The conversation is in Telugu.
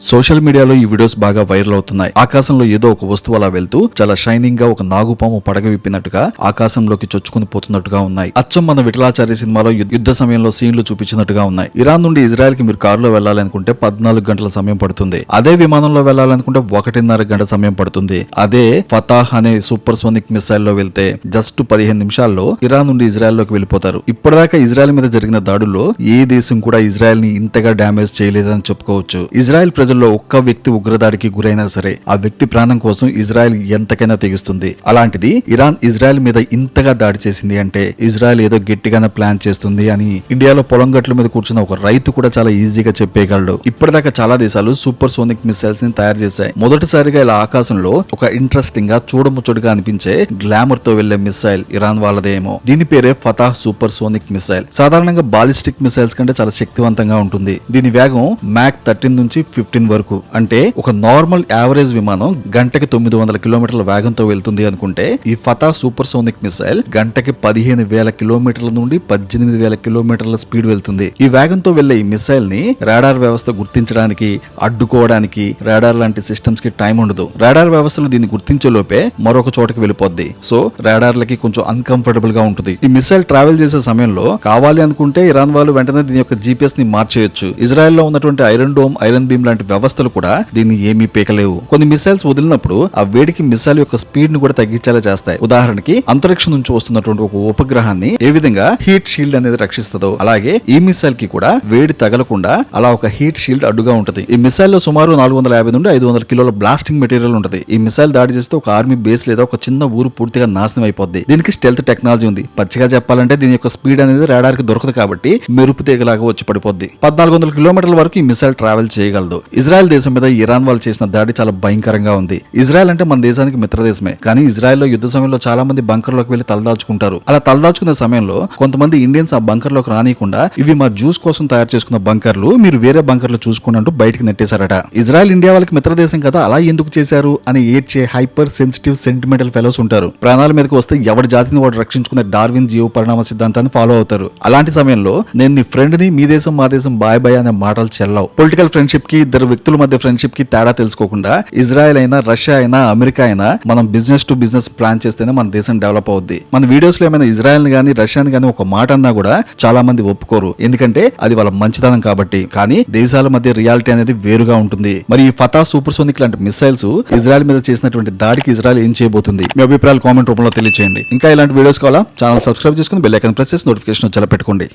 సోషల్ మీడియాలో ఈ వీడియోస్ బాగా వైరల్ అవుతున్నాయి. ఆకాశంలో ఏదో ఒక వస్తువు అలా వెళ్తూ చాలా షైనింగ్గా ఒక నాగుపాము పడగ విప్పినట్టుగా ఆకాశంలోకి చొచ్చుకుని పోతున్నట్టుగా ఉన్నాయి. అచ్చం మన విఠలాచార్య సినిమాలో యుద్ధ సమయంలో సీన్లు చూపించినట్టుగా ఉన్నాయి. ఇరాన్ నుండి ఇజ్రాయెల్కి మీరు కారులో వెళ్ళాలనుకుంటే పద్నాలుగు గంటల సమయం పడుతుంది. అదే విమానంలో వెళ్ళాలనుకుంటే ఒకటిన్నర గంట సమయం పడుతుంది. అదే ఫతాహ్ అనే సూపర్ సోనిక్ మిసైల్లో వెళ్తే జస్ట్ పదిహేను నిమిషాల్లో ఇరాన్ నుండి ఇజ్రాయెల్లోకి వెళ్ళిపోతారు. ఇప్పటిదాకా ఇజ్రాయెల్ మీద జరిగిన దాడుల్లో ఏ దేశం కూడా ఇజ్రాయెల్ని ఇంతగా డ్యామేజ్ చేయలేదని చెప్పుకోవచ్చు. ఇజ్రాయెల్ ప్రజల్లో ఒక్క వ్యక్తి ఉగ్రదాడికి గురైనా సరే ఆ వ్యక్తి ప్రాణం కోసం ఇజ్రాయెల్ ఎంతకైనా తెగిస్తుంది. అలాంటిది ఇరాన్ ఇజ్రాయెల్ మీద ఇంతగా దాడి చేసింది అంటే ఇజ్రాయెల్ ఏదో గట్టిగానే ప్లాన్ చేస్తుంది అని ఇండియాలో పొలం గట్ల మీద కూర్చున్న ఒక రైతు కూడా చాలా ఈజీగా చెప్పేయగలడు. ఇప్పటిదాకా చాలా దేశాలు సూపర్ సోనిక్ మిసైల్స్ని తయారు చేశాయి. మొదటిసారిగా ఇలా ఆకాశంలో ఒక ఇంట్రెస్టింగ్గా చూడముచ్చడుగా అనిపించే గ్లామర్తో వెళ్ళే మిసైల్ ఇరాన్ వాళ్ళదేమో దీని పేరే ఫతాహ్ సూపర్ సోనిక్ మిసైల్ సాధారణంగా బాలిస్టిక్ మిసైల్స్ కంటే చాలా శక్తివంతంగా ఉంటుంది. దీని వేగం మ్యాక్ థర్టీన్ నుంచి ఫిఫ్టీన్ వరకు. అంటే ఒక నార్మల్ యావరేజ్ విమానం గంటకి తొమ్మిది వందల కిలోమీటర్ల వేగంతో వెళ్తుంది అనుకుంటే ఈ ఫతా సూపర్ సోనిక్ మిసైల్ గంటకి పదిహేను వేల కిలోమీటర్ల నుండి పద్దెనిమిది వేల కిలోమీటర్ల స్పీడ్ వెళ్తుంది. ఈ వేగంతో వెళ్ళే ఈ మిసైల్ని రాడార్ వ్యవస్థ గుర్తించడానికి అడ్డుకోవడానికి రాడార్ లాంటి సిస్టమ్స్కి టైం ఉండదు. రాడార్ వ్యవస్థలు దీన్ని గుర్తించే లోపే మరొక చోటకి వెళ్ళిపోద్ది. సో రాడార్లకి కొంచెం అన్కంఫర్టబుల్గా ఉంటుంది. ఈ మిసైల్ ట్రావెల్ చేసే సమయంలో కావాలి అనుకుంటే ఇరాన్ వాళ్ళు వెంటనే దీని యొక్క జీపీఎస్ని మార్చేయొచ్చు. ఇజ్రాయెల్లో ఉన్నటువంటి ఐరన్ డోమ్ ఐరన్ బీమ్ లాంటి వ్యవస్థలు కూడా దీన్ని ఏమీ పీకలేవు. కొన్ని మిసైల్స్ వదిలినప్పుడు ఆ వేడికి మిసైల్ యొక్క స్పీడ్ని కూడా తగ్గించేలా చేస్తాయి. ఉదాహరణకి అంతరిక్షం నుంచి వస్తున్నటువంటి ఒక ఉపగ్రహాన్ని ఏ విధంగా హీట్ షీల్డ్ అనేది రక్షిస్తుందో అలాగే ఈ మిసైల్కి కూడా వేడి తగలకుండా అలా ఒక హీట్ షీల్డ్ అడ్డుగా ఉంటుంది. ఈ మిసైల్లో సుమారు నాలుగు వందల యాభై నుండి ఐదు వందల కిలోల బ్లాస్టింగ్ మెటీరియల్ ఉంటుంది. ఈ మిసైల్ దాడి చేస్తే ఒక ఆర్మీ బేస్ లేదా ఒక చిన్న ఊరు పూర్తిగా నాశనం అయిపోద్ది. దీనికి స్టెల్త్ టెక్నాలజీ ఉంది. పచ్చిగా చెప్పాలంటే దీని యొక్క స్పీడ్ అనేది రాడార్కి దొరకదు కాబట్టి మెరుపు తీగలాగా వచ్చి పడిపోద్ది. పద్నాలుగు వందల కిలోమీటర్ల వరకు ఈ మిసైల్ ట్రావెల్ చేయగలదు. ఇజ్రాయెల్ దేశం మీద ఇరాన్ వాళ్ళు చేసిన దాడి చాలా భయంకరంగా ఉంది. ఇజ్రాయెల్ అంటే మన దేశానికి మిత్రదేశమే. కానీ ఇజ్రాయెల్లో యుద్ధ సమయంలో చాలా మంది బంకర్లోకి వెళ్ళి తలదాచుకుంటారు. అలా తలదాచుకునే సమయంలో కొంతమంది ఇండియన్స్ ఆ బంకర్లోకి రానియకుండా ఇవి మా జ్యూస్ కోసం తయారు చేసుకున్న బంకర్లు మీరు వేరే బంకర్లు చూసుకోండి అంటూ బయటకు నెట్టేశారట. ఇజ్రాయెల్ ఇండియా వాళ్ళకి మిత్రదేశం కదా అలా ఎందుకు చేశారు అని ఏడ్చే హైపర్ సెన్సిటివ్ సెంటిమెంటల్ ఫెలోస్ ఉంటారు. ప్రాణాల మీదకి వస్తే ఎవరి జాతిని వాడు రక్షించుకునే డార్విన్ జీవ పరిణామ సిద్ధాంతాన్ని ఫాలో అవుతారు. అలాంటి సమయంలో నేను నీ ఫ్రెండ్ని మీ దేశం మా దేశం బాయ్ బాయ్ అనే మాటలు చెల్లవు. పొలిటికల్ ఫ్రెండ్షిప్కి ఇద్దరు వ్యక్తుల మధ్య ఫ్రెండ్షిప్కి తేడా తెలుసుకోకుండా ఇజ్రాయెల్ అయినా రష్యా అయినా అమెరికా అయినా మనం బిజినెస్ టు బిజినెస్ ప్లాన్ చేస్తేనే మన దేశం డెవలప్ అవుద్ది. మన వీడియోస్లో ఏమైనా ఇజ్రాయెల్ గానీ రష్యాని గానీ ఒక మాట అన్నా కూడా చాలా మంది ఒప్పుకోరు. ఎందుకంటే అది వాళ్ళ మంచితనం కాబట్టి. కానీ దేశాల మధ్య రియాలిటీ అనేది వేరుగా ఉంటుంది. మరి ఈ ఫతా సూపర్ సోనిక్ లాంటి మిసైల్స్ ఇజ్రాయెల్ మీద చేసినటువంటి దాడికి ఇజ్రాయెల్ ఏం చేయబోతుంది? మీ అభిప్రాయాలు కామెంట్ రూపంలో తెలియజేయండి ఇంకా ఇలాంటి వీడియోస్ కావాలా? ఛానల్ సబ్స్క్రైబ్ చేసుకుని బెల్ ఐకాన్ ప్రెస్ చేసి నోటిఫికేషన్ వచ్చేలా పెట్టుకోండి.